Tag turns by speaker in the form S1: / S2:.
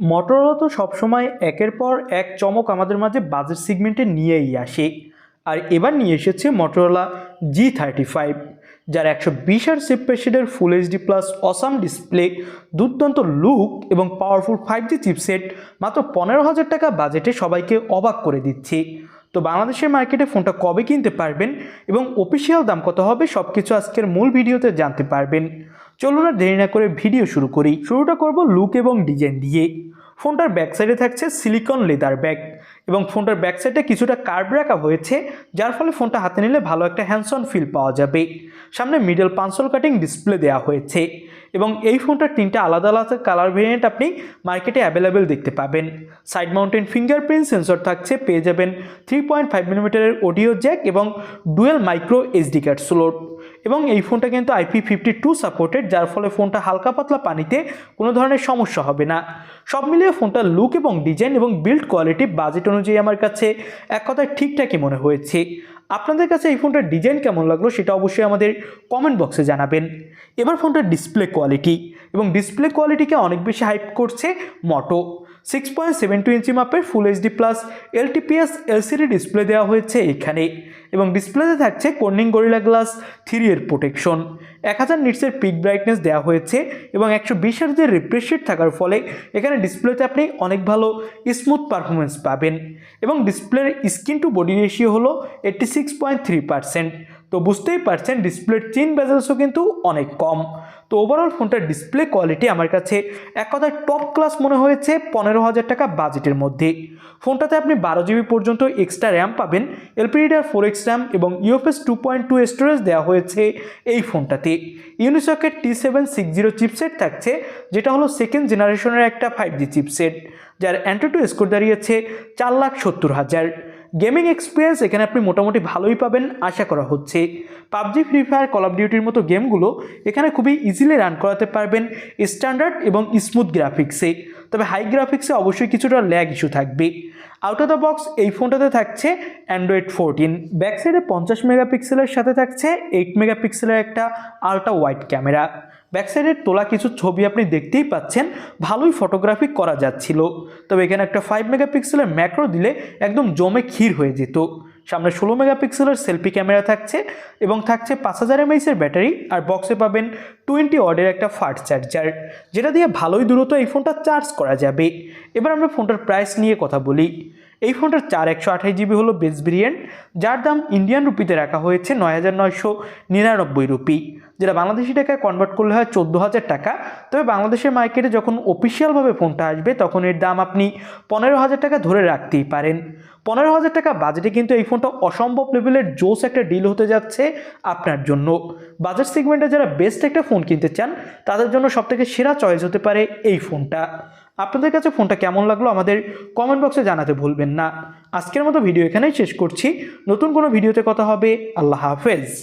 S1: Motorola তো সবসময় একের পর এক চমক আমাদের মাঝে বাজেট সেগমেন্টে নিয়েই আসে। আর এবার নিয়ে এসেছে মটোরোলা জি থার্টি ফাইভ যার একশো বিশ আর সেপ্রেশনের full HD plus awesome display দুর্দান্ত লুক এবং পাওয়ারফুল ফাইভ জি চিপসেট মাত্র পনেরো হাজার টাকা বাজেটে সবাইকে অবাক করে দিচ্ছে। তো বাংলাদেশের মার্কেটে ফোনটা কবে কিনতে পারবেন এবং অফিসিয়াল দাম কত হবে সব কিছু আজকের মূল ভিডিওতে জানতে পারবেন। চলুন আর দেরি না করে ভিডিও শুরু করি। শুরুটা করব লুক এবং ডিজাইন দিয়ে। ফোনটার ব্যাক সাইডে থাকছে সিলিকন লেদার ব্যাগ এবং ফোনটার ব্যাক সাইডে কিছুটা কার্ভ রাখা হয়েছে, যার ফলে ফোনটা হাতে নিলে ভালো একটা হ্যান্ডসন ফিল পাওয়া যাবে। সামনে মিডল পাঁচশোল কাটিং ডিসপ্লে দেওয়া হয়েছে এবং এই ফোনটার তিনটা আলাদা আলাদা কালার ভেরিয়েন্ট আপনি মার্কেটে অ্যাভেলেবেল দেখতে পাবেন। সাইড মাউন্টেন ফিঙ্গারপ্রিন্ট সেন্সর থাকছে, পেয়ে যাবেন থ্রি পয়েন্ট ফাইভ মিলিমিটারের অডিও জ্যাক এবং dual micro SD card slot এবং এই ফোনটা কিন্তু আইপি ফিফটি টু সাপোর্টেড যার ফলে ফোনটা হালকা পাতলা পানিতে কোনো ধরনের সমস্যা হবে না। সব মিলিয়ে ফোনটার লুক এবং ডিজাইন এবং বিল্ড কোয়ালিটি বাজেট অনুযায়ী আমার কাছে এক কথায় ঠিকঠাকই মনে হয়েছে। আপনাদের কাছে এই ফোনটার ডিজাইন কেমন লাগল সেটা অবশ্যই আমাদের কমেন্ট বক্সে জানাবেন। এবার ফোনটার ডিসপ্লে কোয়ালিটি এবং ডিসপ্লে কোয়ালিটিকে অনেক বেশি হাইপ করছে Moto six point seven two inch মাপের full HD plus LTPS LCD display দেওয়া হয়েছে এখানে। এবং ডিসপ্লেতে থাকছে কর্নিং গরিলা গ্লাস থ্রি এর প্রোটেকশন এক হাজার নিটসের পিক ব্রাইটনেস দেওয়া হয়েছে এবং একশো বিশ হার্জের রিফ্রেশ রেট থাকার ফলে এখানে ডিসপ্লেতে আপনি অনেক ভালো স্মুথ পারফরমেন্স পাবেন। এবং ডিসপ্লের স্ক্রিন টু বডি রেশিও হলো eighty six point three percent তো বুঝতেই পারছেন ডিসপ্লের চিন বেজেলসও কিন্তু অনেক কম। তো ওভারঅল ফোনটার ডিসপ্লে কোয়ালিটি আমার কাছে এক কথায় টপ ক্লাস মনে হয়েছে পনেরো হাজার টাকা বাজেটের মধ্যে। ফোনটাতে আপনি বারো জিবি পর্যন্ত এক্সট্রা র্যাম পাবেন এলপিডিআর ফোর এক্স র্যাম এবং UFS two point two storage দেওয়া হয়েছে এই ফোনটাতে। Unisoc T seven six zero chipset থাকছে, যেটা হলো সেকেন্ড জেনারেশনের একটা ফাইভ জি চিপসেট যার অ্যান্ট্রো স্কোর দাঁড়িয়েছে চার লাখ সত্তর হাজার। গেমিং এক্সপিরিয়েন্স এখানে আপনি মোটামুটি ভালোই পাবেন, আশা করা হচ্ছে। PUBG, free fire call of ডিউটির মতো গেমগুলো এখানে খুবই ইজিলি রান করাতে পারবেন স্ট্যান্ডার্ড এবং স্মুথ গ্রাফিক্সে তবে হাই গ্রাফিক্সে অবশ্যই কিছুটা ল্যাগ ইস্যু থাকবে। আউট অফ দ্য বক্স এই ফোনটাতে থাকছে অ্যান্ড্রয়েড ফোরটিন ব্যাক সাইডে পঞ্চাশ মেগাপিক্সেলের সাথে থাকছে এইট মেগাপিক্সেলের একটা আলট্রা ওয়াইড ক্যামেরা ব্যাক সাইডের তোলা কিছু ছবি আপনি দেখতেই পাচ্ছেন, ভালোই ফটোগ্রাফি করা যাচ্ছিল। তবে এখানে একটা ফাইভ মেগাপিক্সেলের ম্যাক্রো দিলে একদম জমে ক্ষীর হয়ে যেত। সামনে ষোলো মেগাপিক্সেলের সেলফি ক্যামেরা থাকছে এবং থাকছে পাঁচ হাজার এমএইচের ব্যাটারি আর বক্সে পাবেন টোয়েন্টি ওয়ার্ডের একটা ফাস্ট চার্জার যেটা দিয়ে ভালোই দ্রুত এই ফোনটা চার্জ করা যাবে। এবার আমরা ফোনটার প্রাইস নিয়ে কথা বলি। এই ফোনটার চার একশো আঠাশ জিবি হলো বেস ভেরিয়েন্ট, যার দাম ইন্ডিয়ান রুপিতে রাখা হয়েছে নয় হাজার নয়শো নিরানব্বই রুপি। যেটা বাংলাদেশি টাকায় কনভার্ট করলে হয় চোদ্দ হাজার টাকা। তবে বাংলাদেশের মার্কেটে যখন অফিসিয়ালভাবে ফোনটা আসবে, তখন এর দাম আপনি পনেরো হাজার টাকা ধরে রাখতেই পারেন। পনেরো হাজার টাকা বাজেটে কিন্তু এই ফোনটা অসম্ভব লেভেলের জোস একটা ডিল হতে যাচ্ছে আপনার জন্য। বাজার সেগমেন্টে যারা বেস্ট একটা ফোন কিনতে চান, তাদের জন্য সবথেকে সেরা চয়েস হতে পারে এই ফোনটা। আপনাদের কাছে ফোনটা কেমন লাগল আমাদের কমেন্ট বক্সে জানাতে ভুলবেন না। আজকের মতো ভিডিও এখানেই শেষ করছি। নতুন কোনো ভিডিওতে কথা হবে। আল্লাহ হাফেজ।